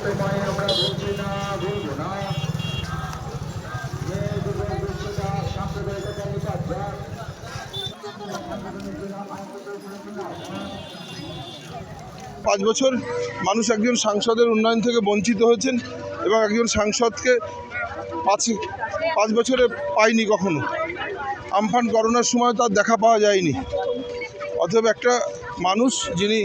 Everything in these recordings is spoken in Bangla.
আমরা না না পাঁচ বছর মানুষ একজন সাংসদের উন্নয়ন থেকে বঞ্চিত হয়েছেন এবং একজন সাংসদকে পাঁচ পাঁচ বছরে পায়নি কখনো। আমফান করোনার সময় তার দেখা পাওয়া যায়নি। অতএব একটা মানুষ যিনি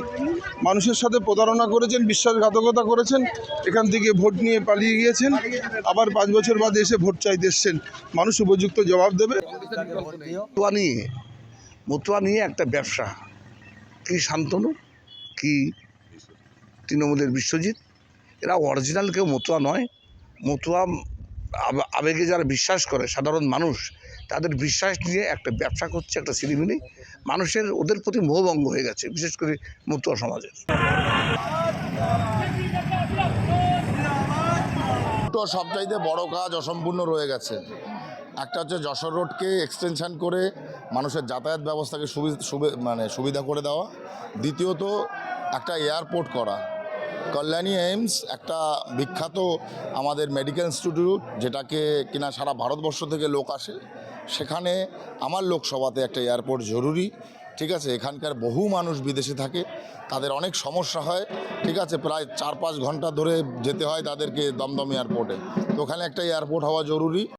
মানুষের সাথে প্রতারণা করেছেন, বিশ্বাসঘাতকতা করেছেন, এখান থেকে ভোট নিয়ে পালিয়ে গিয়েছেন, আবার পাঁচ বছর বাদে এসে ভোট চাইতে এসছেন। মানুষ উপযুক্ত জবাব দেবে। মতুয়া নিয়ে মতুয়া নিয়ে একটা ব্যবসা। কি শান্তনু? কি তৃণমূলের বিশ্বজিৎ? এরা অরিজিনাল কেউ মতুয়া নয়। মতুয়া আবেগে যারা বিশ্বাস করে, সাধারণ মানুষ, তাদের বিশ্বাস নিয়ে একটা ব্যবসা করছে, একটা সিনেমিনি মানুষের, ওদের প্রতি মোহভঙ্গ হয়ে গেছে, বিশেষ করে মতুয়া সমাজের। তো সবচাইতে বড় কাজ অসম্পূর্ণ রয়ে গেছে। একটা হচ্ছে যশোর রোডকে এক্সটেনশন করে মানুষের যাতায়াত ব্যবস্থাকে সুবিধা মানে সুবিধা করে দেওয়া। দ্বিতীয়ত, একটা এয়ারপোর্ট করা। কল্যাণী এইমস একটা বিখ্যাত আমাদের মেডিকেল ইনস্টিটিউট, যেটাকে কিনা সারা ভারতবর্ষ থেকে লোক আসে। সেখানে আমার লোকসভাতে একটা এয়ারপোর্ট জরুরি, ঠিক আছে? এখানকার বহু মানুষ বিদেশে থাকে, তাদের অনেক সমস্যা হয়, ঠিক আছে? প্রায় চার পাঁচ ঘণ্টা ধরে যেতে হয় তাদেরকে দমদম এয়ারপোর্টে। তো ওখানে একটা এয়ারপোর্ট হওয়া জরুরি।